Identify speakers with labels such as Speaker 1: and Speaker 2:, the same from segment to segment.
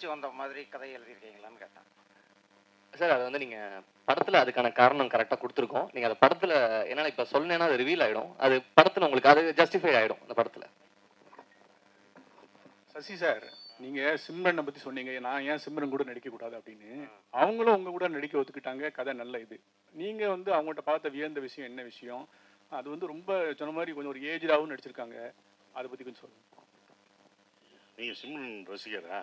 Speaker 1: பிடிச்சி வந்த மாதிரி கதை எழுதியிருக்கீங்களான்னு கேட்டேன்.
Speaker 2: சார் அது வந்து நீங்க படத்துல அதுக்கான காரணம் கரெக்டா கொடுத்துருக்கோம். நீங்க அந்த படத்துல என்னன்னா இப்ப சொன்னேன்னா அது ரிவீல் ஆயிடும். அது படத்துல உங்களுக்கு அது ஜஸ்டிஃபை ஆயிடும் அந்த படத்துல.
Speaker 3: சசி சார் நீங்க சிம்ரனை பத்தி சொன்னீங்க. நான் ஏன் சிம்ரன் கூட நடிக்க கூடாது அப்படின்னு. அவங்களும் உங்க கூட நடிக்க ஒத்துக்கிட்டாங்க. கதை நல்ல இது. நீங்க வந்து அவங்கள்ட்ட பார்த்த வியந்த விஷயம் என்ன விஷயம்? அது வந்து ரொம்ப சொன்ன மாதிரி கொஞ்சம் ஒரு ஏஜ்டாகவும் நடிச்சிருக்காங்க. அதை பத்தி கொஞ்சம் சொல்லுங்க.
Speaker 4: நீங்க சிம்ரன் ரசிகரா.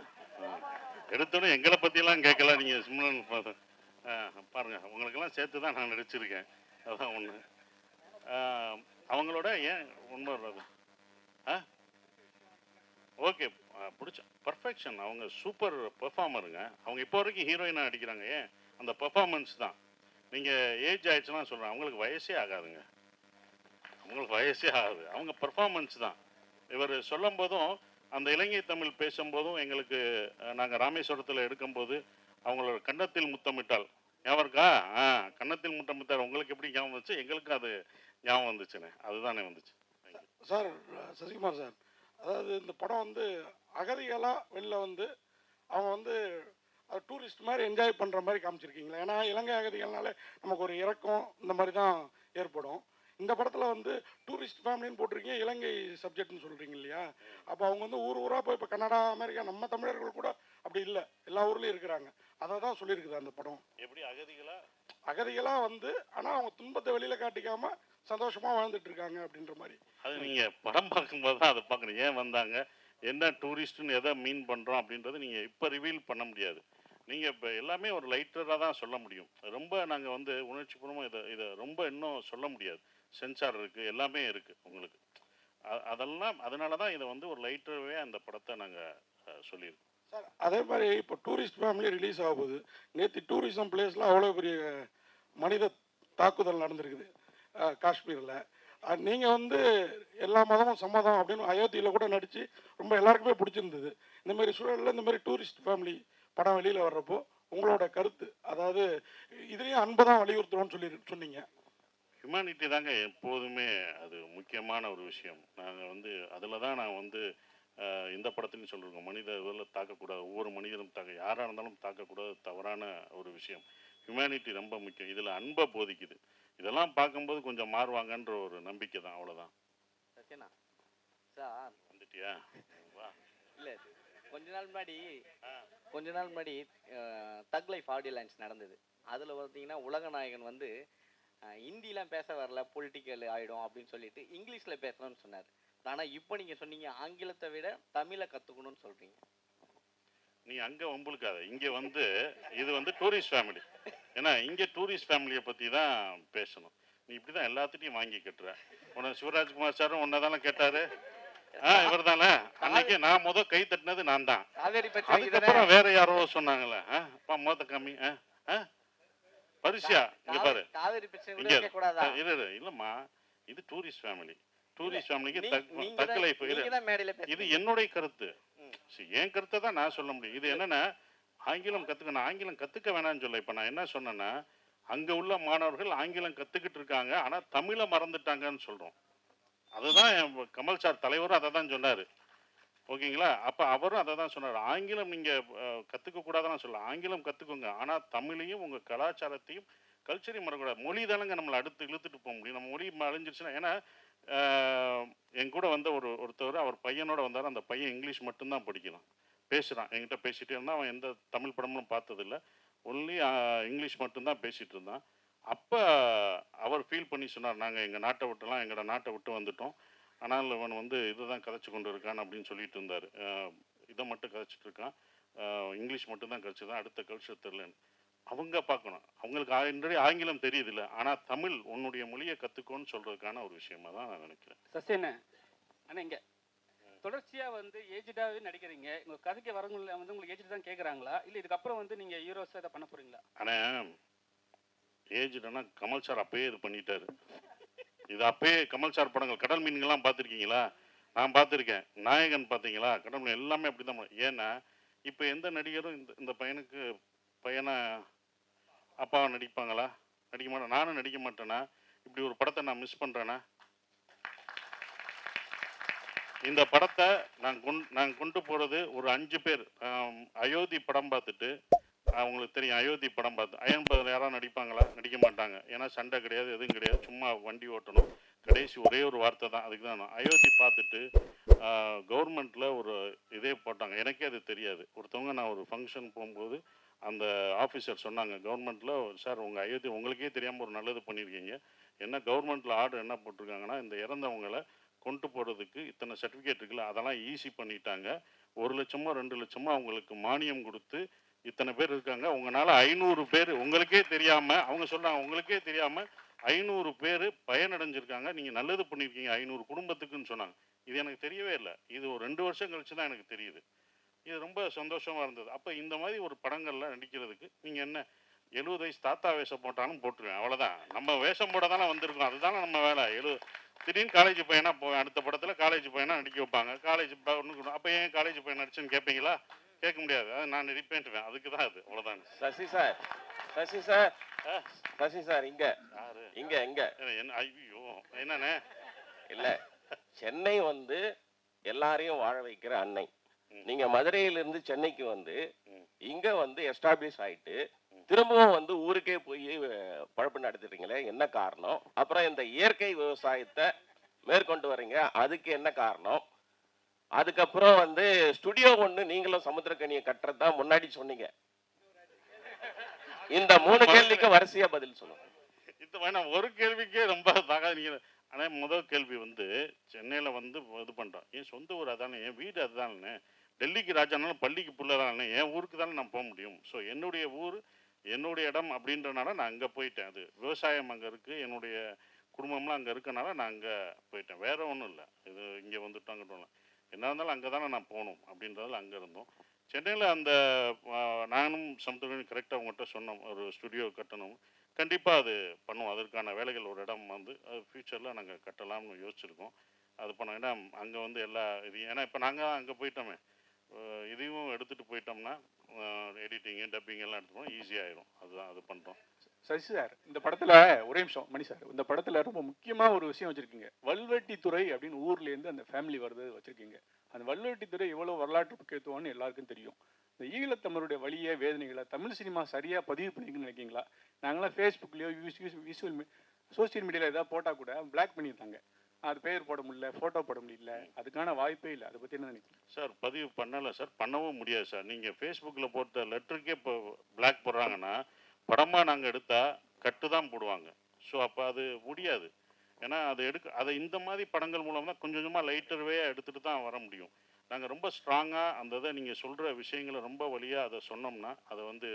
Speaker 4: எடுத்தோடனே எங்களை பற்றியெல்லாம் கேட்கல. நீங்கள் சிம்ரன் பாருங்கள் உங்களுக்கெல்லாம் சேர்த்து தான் நான் நடிச்சிருக்கேன். அதான் ஒன்று அவங்களோட ஏன் உண்மை ஆ? ஓகே பிடிச்ச பர்ஃபெக்ஷன் அவங்க சூப்பர் பெர்ஃபார்மருங்க அவங்க இப்போ வரைக்கும் ஹீரோயினாக அடிக்கிறாங்க ஏன்? அந்த பெர்ஃபார்மன்ஸ் தான். நீங்கள் ஏஜ் ஆயிடுச்சுன்னா சொல்கிறேன் அவங்களுக்கு வயசே ஆகாதுங்க. அவங்களுக்கு வயசே ஆகாது. அவங்க பெர்ஃபார்மன்ஸ் தான். இவர் சொல்லும் போதும் அந்த இலங்கை தமிழ் பேசும்போதும் எங்களுக்கு நாங்கள் ராமேஸ்வரத்தில் எடுக்கும்போது அவங்களோட கன்னத்தில் முத்தமிட்டால் ஞாபகம் இருக்கா? ஆ கன்னத்தில் முத்தமிட்டால் உங்களுக்கு எப்படி ஞாபகம் வந்துச்சு? எங்களுக்கும் அது ஞாபகம் வந்துச்சுண்ணே. அதுதானே வந்துச்சு.
Speaker 5: சார் சசிகுமார் சார் அதாவது இந்த படம் வந்து அகதிகளாக வெளில வந்து அவங்க வந்து டூரிஸ்ட் மாதிரி என்ஜாய் பண்ணுற மாதிரி காமிச்சிருக்கீங்களா. ஏன்னா இலங்கை அகதிகள்னாலே நமக்கு ஒரு இறக்கம் இந்த மாதிரி தான் ஏற்படும். இந்த படத்தில் வந்து டூரிஸ்ட் ஃபேமிலின்னு போட்டிருக்கீங்க இலங்கை சப்ஜெக்ட்னு சொல்கிறீங்க இல்லையா? அப்போ அவங்க வந்து ஊர் ஊராக போய் இப்போ கனடா அமெரிக்கா நம்ம தமிழர்கள் கூட அப்படி இல்லை. எல்லா ஊர்லேயும் இருக்கிறாங்க. அதை தான் சொல்லியிருக்குது அந்த படம்.
Speaker 4: எப்படி அகதிகளா?
Speaker 5: அகதிகளாக வந்து ஆனால் அவங்க துன்பத்தை வெளியில் காட்டிக்காம சந்தோஷமாக வாழ்ந்துட்டு இருக்காங்க அப்படின்ற மாதிரி.
Speaker 4: அது நீங்கள் படம் பார்க்கும்போது தான் அதை பார்க்கணும். ஏன் வந்தாங்க? என்ன டூரிஸ்ட்டுன்னு எதை மீன் பண்ணுறோம் அப்படின்றத நீங்கள் இப்போ ரிவீல் பண்ண முடியாது. நீங்கள் இப்போ எல்லாமே ஒரு லைட்டராக தான் சொல்ல முடியும். ரொம்ப நாங்கள் வந்து உணர்ச்சிபூர்வமாக இதை இதை ரொம்ப இன்னும் சொல்ல முடியாது. சென்சார் இருக்குது எல்லாமே இருக்குது உங்களுக்கு. அதெல்லாம் அதனால தான் இதை வந்து ஒரு லைட்டரவே அந்த படத்தை நாங்கள் சொல்லியிருக்கோம்.
Speaker 5: சார் அதே மாதிரி இப்போ டூரிஸ்ட் ஃபேமிலி ரிலீஸ் ஆக போகுது நேற்று டூரிசம் பிளேஸ்லாம் அவ்வளோ பெரிய மனித தாக்குதல் நடந்திருக்குது காஷ்மீரில். நீங்கள் வந்து எல்லா மதமும் சம்மதம் அப்படின்னு அயோத்தியில் கூட நடித்து ரொம்ப எல்லாருக்குமே பிடிச்சிருந்தது. இந்த மாதிரி சூழலில் இந்த மாதிரி டூரிஸ்ட் ஃபேமிலி படம் வெளியில் வர்றப்போ உங்களோட கருத்து அதாவது இதுலேயும் அன்பை தான் வலியுறுத்துறோம்னு சொல்லி சொன்னீங்க.
Speaker 4: ஹியூமனிட்டி தாங்க எப்போதுமே அது முக்கியமான ஒரு விஷயம். நாங்கள் வந்து அதில் தான் நான் வந்து இந்த படத்துலையும் சொல்லியிருக்கோம் மனித இதில் தாக்கக்கூடாது ஒவ்வொரு மனிதனும் தாக்க யாராக இருந்தாலும் தாக்கக்கூடாது தவறான ஒரு விஷயம். ஹியூமனிட்டி ரொம்ப முக்கியம். இதில் அன்பை போதிக்குது. இதெல்லாம் பார்க்கும்போது கொஞ்சம் மாறுவாங்கன்ற ஒரு நம்பிக்கை தான் அவ்வளோதான்
Speaker 2: சத்யனா சார்.
Speaker 4: வந்துட்டியா? வா.
Speaker 2: இல்ல கொஞ்ச நாள் முன்னாடி கொஞ்ச நாள் முன்னாடி தக் லைஃப் ஆடியோ லான்ச் நடந்தது. அதுல பார்த்தீங்கன்னா உலகநாயகன் வந்து அஹ், ஹிந்திலாம் பேச வரல பொலிட்டிக்கல் ஆயிடும் அப்படின்னு சொல்லிட்டு இங்கிலீஷ்ல பேசணும்னு சொன்னார். ஆனா இப்போ நீங்க சொன்னீங்க ஆங்கிலத்தை விட தமிழை கத்துக்கணும்னு சொல்றீங்க.
Speaker 4: நீ அங்கே வம்புழுக்காத. இங்கே வந்து இது வந்து டூரிஸ்ட் ஃபேமிலி ஏன்னா இங்கே டூரிஸ்ட் ஃபேமிலியை பற்றி தான் பேசணும். நீ இப்படி தான் எல்லாத்துட்டையும் வாங்கி கட்டுற. உன்னை சிவராஜ்குமார் சாரும் உன்னை தானே கேட்டாரு? ஆ இவர் தானே அன்னைக்கு நான் முத கை தட்டினது நான் தான் அதுக்கப்புறம் வேற யாரோ சொன்னாங்கல்ல ஆ அப்பா மொத்த கம்மி ஆ ஆ. பரிசியா இங்க பாரு. இங்க இரு. இல்லம்மா. இது டூரிஸ்ட் ஃபேமிலி டூரிஸ்ட் ஃபேமிலிக்கு தக்க லைஃப் இது என்னுடைய கருத்து. என் கருத்தை தான் நான் சொல்ல முடியும். இது என்னன்னா ஆங்கிலம் கத்துக்கணும் ஆங்கிலம் கத்துக்க வேணாம்னு சொல்ல. இப்ப நான் என்ன சொன்னேன்னா அங்க உள்ள மாணவர்கள் ஆங்கிலம் கத்துக்கிட்டு இருக்காங்க ஆனா தமிழை மறந்துட்டாங்கன்னு சொல்றோம். அதுதான் கமல் சார் தலைவரும் அதை தான் சொன்னாரு. ஓகேங்களா? அப்போ அவரும் அதை தான் சொன்னார். ஆங்கிலம் நீங்கள் கற்றுக்கக்கூடாதுன்னு சொல்லலாம் ஆங்கிலம் கற்றுக்கோங்க ஆனால் தமிழையும் உங்கள் கலாச்சாரத்தையும் கல்ச்சரையும் மறக்கூடாது மொழி தானங்க நம்மளை அடுத்து இழுத்துட்டு போக முடியும். நம்ம மொழி அழிஞ்சிருச்சுன்னா ஏன்னா என் கூட வந்த ஒரு ஒருத்தவர் அவர் பையனோட வந்தார். அந்த பையன் இங்கிலீஷ் மட்டும்தான் படிக்கிறான். பேசுகிறான் என்கிட்ட பேசிகிட்டே இருந்தான். அவன் எந்த தமிழ் படமும் பார்த்ததில்ல. ஒன்லி இங்கிலீஷ் மட்டும்தான் பேசிகிட்டு இருந்தான். அப்போ அவர் ஃபீல் பண்ணி சொன்னார். நாங்கள் எங்கள் நாட்டை விட்டுலாம் எங்களோட நாட்டை விட்டு வந்துட்டோம். ஆனால் இவன் வந்து இதுதான் கதைச்சு கொண்டு இருக்கான் அப்படின்னு சொல்லிட்டு இருந்தார். இதை மட்டும் கதைச்சிட்டு இருக்கான். இங்கிலீஷ் மட்டும்தான் கதைச்சிதான் அடுத்த கல்ச்சர் தெரிலன்னு அவங்க பார்க்கணும். அவங்களுக்கு ஆல்ரெடி ஆங்கிலம் தெரியுதுல்ல ஆனால் தமிழ் உன்னுடைய மொழியை கற்றுக்கோன்னு சொல்கிறதுக்கான ஒரு விஷயமா தான் நான் நினைக்கிறேன்.
Speaker 6: சஸ்டேன ஆனால் இங்கே. தொடர்ச்சியாக வந்து ஏஜ்டாகவே நடிக்கிறீங்க. உங்கள் கதைக்கு வரவங்கள வந்து உங்களுக்கு ஏஜ் தான் கேட்குறாங்களா இல்லை இதுக்கப்புறம் வந்து நீங்கள் ஹீரோஸாக இதை பண்ண போகிறீங்களா
Speaker 4: ஆனால் ஏஜ்டுனா கமல் சார் அப்பயே இது பண்ணிட்டாரு. இது அப்பயே கமல் சார் படங்கள் கடல் மீன்கள்லாம் பார்த்துருக்கீங்களா? நான் பார்த்துருக்கேன். நாயகன் பார்த்தீங்களா? கடல் மீன் எல்லாமே அப்படி தான் ஏன்னா இப்போ எந்த நடிகரும் இந்த இந்த பையனுக்கு பையனை அப்பாவை நடிப்பாங்களா? நடிக்க மாட்டேன் நானும் நடிக்க மாட்டேனா? இப்படி ஒரு படத்தை நான் மிஸ் பண்ணுறேனா இந்த படத்தை நான் கொண் நான் கொண்டு போகிறது ஒரு அஞ்சு பேர். அயோத்தி படம் பார்த்துட்டு அவங்களுக்கு தெரியும். அயோத்தி படம் பார்த்து அயன் பதில் யாராவது நடிப்பாங்களா? நடிக்க மாட்டாங்க. ஏன்னா சண்டை கிடையாது எதுவும் கிடையாது. சும்மா வண்டி ஓட்டணும். கடைசி ஒரே ஒரு வார்த்தை தான். அதுக்கு தான் நான். அயோத்தி பார்த்துட்டு கவர்மெண்ட்டில் ஒரு இதே போட்டாங்க. எனக்கே அது தெரியாது. ஒருத்தவங்க நான் ஒரு ஃபங்க்ஷன் போகும்போது அந்த ஆஃபீஸர் சொன்னாங்க கவர்மெண்ட்டில் சார் உங்கள் அயோத்தி உங்களுக்கே தெரியாமல் ஒரு நல்லது பண்ணியிருக்கீங்க. என்ன கவர்மெண்ட்டில் ஆர்டர் என்ன போட்டிருக்காங்கன்னா இந்த இறந்தவங்களை கொண்டு போகிறதுக்கு இத்தனை சர்டிஃபிகேட் இருக்குல்ல அதெல்லாம் ஈஸி பண்ணிட்டாங்க. ஒரு லட்சமோ ரெண்டு லட்சமோ அவங்களுக்கு மானியம் கொடுத்து இத்தனை பேர் இருக்காங்க. உங்களால் ஐநூறு பேர் உங்களுக்கே தெரியாமல் அவங்க சொல்கிறாங்க உங்களுக்கே தெரியாமல் ஐநூறு பேர் பயனடைஞ்சிருக்காங்க. நீங்கள் நல்லது பண்ணியிருக்கீங்க ஐநூறு குடும்பத்துக்குன்னு சொன்னாங்க. இது எனக்கு தெரியவே இல்லை. இது ஒரு ரெண்டு வருஷம் கழிச்சு தான் எனக்கு தெரியுது. இது ரொம்ப சந்தோஷமாக இருந்தது. அப்போ இந்த மாதிரி ஒரு படங்களில் நடிக்கிறதுக்கு நீங்கள் என்ன எழுபது வயசு தாத்தா வேஷம் போட்டாலும் போட்டுருவேன் அவ்வளோதான் நம்ம வேஷம் போட தானே வந்திருக்கோம். அதுதானே நம்ம வேலை. எழு திடீர்னு காலேஜ் பையனாக போவேன் அடுத்த படத்தில் காலேஜ் பையனாக நடிக்க வைப்பாங்க. காலேஜ் ஒன்று அப்போ ஏன் காலேஜ் பையன் நடிச்சுன்னு கேட்பீங்களா கேட்க முடியாது. அது நான் நடிப்பேன்ட்டுவேன் அதுக்கு தான் அது. அவ்வளோதான்
Speaker 7: Sasi sir. Sasi sir. Sasi sir இங்க.
Speaker 4: யாரு?
Speaker 7: இங்க இங்க.
Speaker 4: என்ன ஐயோ என்னண்ணே?
Speaker 7: இல்ல. சென்னை வந்து எல்லாரையும் வாழ வைக்கிற அன்னை. நீங்க மதுரையிலிருந்து சென்னைக்கு வந்து. இங்க வந்து எஸ்டாப்ளிஷ் ஆயிட்டு திரும்பவும் வந்து ஊருக்கே போய் பழப்பு நடத்திட்டீங்களே என்ன காரணம்? அப்புறம் இந்த இயற்கை விவசாயத்தை மேற்கொண்டு வர்றீங்க அதுக்கு என்ன காரணம்? அதுக்கப்புறம் வந்து ஸ்டுடியோ ஒண்ணு நீங்களும் சமுத்திரக்கனியை கட்டுறது தான் முன்னாடி சொன்னீங்க. இந்த மூணு கேள்விக்கு வரிசையா பதில் சொல்லுங்க.
Speaker 4: இது வேணாம் ஒரு கேள்விக்கே ரொம்ப தாகாது நீங்கள் ஆனால் முதல் கேள்வி வந்து சென்னையில் வந்து இது பண்ணுறோம் என் சொந்த ஊர் அதானே என் வீடு அதுதானே டெல்லிக்கு ராஜானாலும் பள்ளிக்கு புள்ள என் ஊருக்கு தானே நான் போக முடியும். ஸோ என்னுடைய ஊர் என்னுடைய இடம் அப்படின்றனால நான் அங்கே போயிட்டேன். அது விவசாயம் அங்கே இருக்குது என்னுடைய குடும்பம்லாம் அங்கே இருக்கனால நான் அங்கே போயிட்டேன். வேற ஒன்றும் இல்லை. இது இங்கே வந்துட்டோம் அங்கிட்டோம்லாம் என்ன இருந்தாலும் அங்கே தானே நான் போகணும் அப்படின்றதால அங்கே இருந்தோம். சென்னையில் அந்த நானும் சமுத்திரம் கரெக்டாக அவங்ககிட்ட சொன்னோம். ஒரு ஸ்டுடியோ கட்டணும். கண்டிப்பாக அது பண்ணுவோம். அதற்கான வேலைகள் ஒரு இடம் வந்து அது ஃப்யூச்சரில் நாங்கள் கட்டலாம்னு யோசிச்சிருக்கோம். அது பண்ணோம். ஏன்னா அங்கே வந்து எல்லா இது ஏன்னா இப்போ நாங்கள் அங்கே போயிட்டோமே. இதையும் எடுத்துகிட்டு போயிட்டோம்னா எடிட்டிங்கு டப்பிங் எல்லாம் எடுத்துகிட்டோம் ஈஸியாகிடும் அதுதான் அது பண்ணுறோம்
Speaker 3: சசி சார் இந்த படத்துல ஒரே நிமிஷம் மணி சார் இந்த படத்துல ரொம்ப முக்கியமா ஒரு விஷயம் வச்சிருக்கீங்க. வல்வெட்டித்துறை அப்படின்னு ஊர்ல இருந்து அந்த ஃபேமிலி வருது வச்சிருக்கீங்க. அந்த வல்வெட்டித்துறை எவ்வளவு வரலாற்று முக்கியத்துவம்னு எல்லாருக்கும் தெரியும். இந்த ஈழத்தமிழருடைய வழியை வேதனைகளை தமிழ் சினிமா சரியா பதிவு பண்ணிருக்குன்னு நினைக்கிறீங்களா? நாங்களாம் ஃபேஸ்புக்லயோ விஷுவல் சோசியல் மீடியால ஏதாவது போட்டா கூட பிளாக் பண்ணியிருந்தாங்க அது பேர் போட முடியல போட்டோ போட முடியல அதுக்கான வாய்ப்பே இல்லை. அதை பத்தி என்ன நினைக்கிறீங்க?
Speaker 4: சார் பதிவு பண்ணலை சார். பண்ணவும் முடியாது சார். நீங்கள் ஃபேஸ்புக்கில் போட்ட லெட்டருக்கே இப்போ பிளாக் போடுறாங்கன்னா படமாக நாங்கள் எடுத்தால் கட்டு தான் போடுவாங்க. ஸோ அப்போ அது முடியாது. ஏன்னா அதை எடுக்க அதை இந்த மாதிரி படங்கள் மூலம் தான் கொஞ்சம் கொஞ்சமாக லைட்டர்வே எடுத்துகிட்டு தான் வர முடியும். நாங்கள் ரொம்ப ஸ்ட்ராங்காக அந்த இதை நீங்கள் சொல்கிற விஷயங்களை ரொம்ப வழியாக அதை சொன்னோம்னா அதை வந்து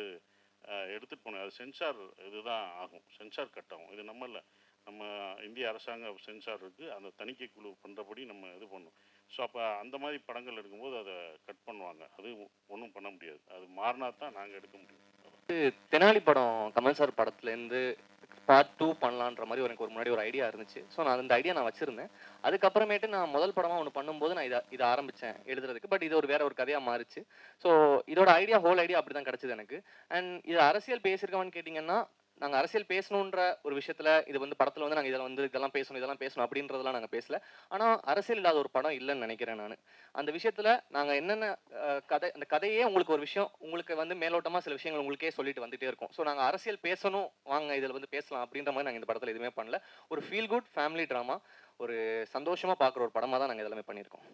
Speaker 4: எடுத்துகிட்டு போகணும் அது சென்சார் இதுதான் ஆகும். சென்சார் கட் ஆகும் இது நம்ம இல்லை. நம்ம இந்திய அரசாங்க சென்சார் இருக்குது அந்த தணிக்கை குழு பண்ணுறபடி நம்ம இது பண்ணணும் ஸோ அப்போ அந்த மாதிரி படங்கள் எடுக்கும்போது அதை கட் பண்ணுவாங்க. அது ஒன்றும் பண்ண முடியாது. அது மாறினா தான் நாங்கள் எடுக்க முடியும்.
Speaker 2: தெனாலி படம் கமல் சார் படத்துலேருந்து பார்ட் டூ பண்ணலான்ற மாதிரி எனக்கு ஒரு முன்னாடி ஒரு ஐடியா இருந்துச்சு. ஸோ நான் அந்த ஐடியா நான் வச்சிருந்தேன். அதுக்கப்புறமேட்டு நான் முதல் படமாக ஒன்று பண்ணும்போது நான் இதை இதை ஆரம்பித்தேன் எழுதுறதுக்கு. பட் இது ஒரு வேற ஒரு கதையாக மாறிச்சு. ஸோ இதோட ஐடியா ஹோல் ஐடியா அப்படி தான் கிடச்சிது எனக்கு. அண்ட் இது அரசியல் பேசியிருக்கவான்னு கேட்டிங்கன்னா நாங்கள் அரசியல் பேசணுன்ற ஒரு விஷயத்தில் இது வந்து படத்தில் வந்து நாங்கள் இதில் வந்து இதெல்லாம் பேசணும் இதெல்லாம் பேசணும் அப்படின்றதெல்லாம் நாங்கள் பேசல. ஆனால் அரசியல் இல்லாத ஒரு படம் இல்லைன்னு நினைக்கிறேன் நான். அந்த விஷயத்தில் நாங்கள் என்னென்ன கதை அந்த கதையே உங்களுக்கு ஒரு விஷயம் உங்களுக்கு வந்து மேலோட்டமாக சில விஷயங்கள் உங்களுக்கே சொல்லிட்டு வந்துட்டே இருக்கும். ஸோ நாங்கள் அரசியல் பேசணும் வாங்க இதில் வந்து பேசலாம் அப்படின்ற மாதிரி நாங்கள் இந்த படத்தில் எதுவுமே பண்ணல. ஒரு ஃபீல் குட் ஃபேமிலி ட்ராமா ஒரு சந்தோஷமாக பார்க்குற ஒரு படமாக தான் நாங்கள் எல்லாமே பண்ணியிருக்கோம்.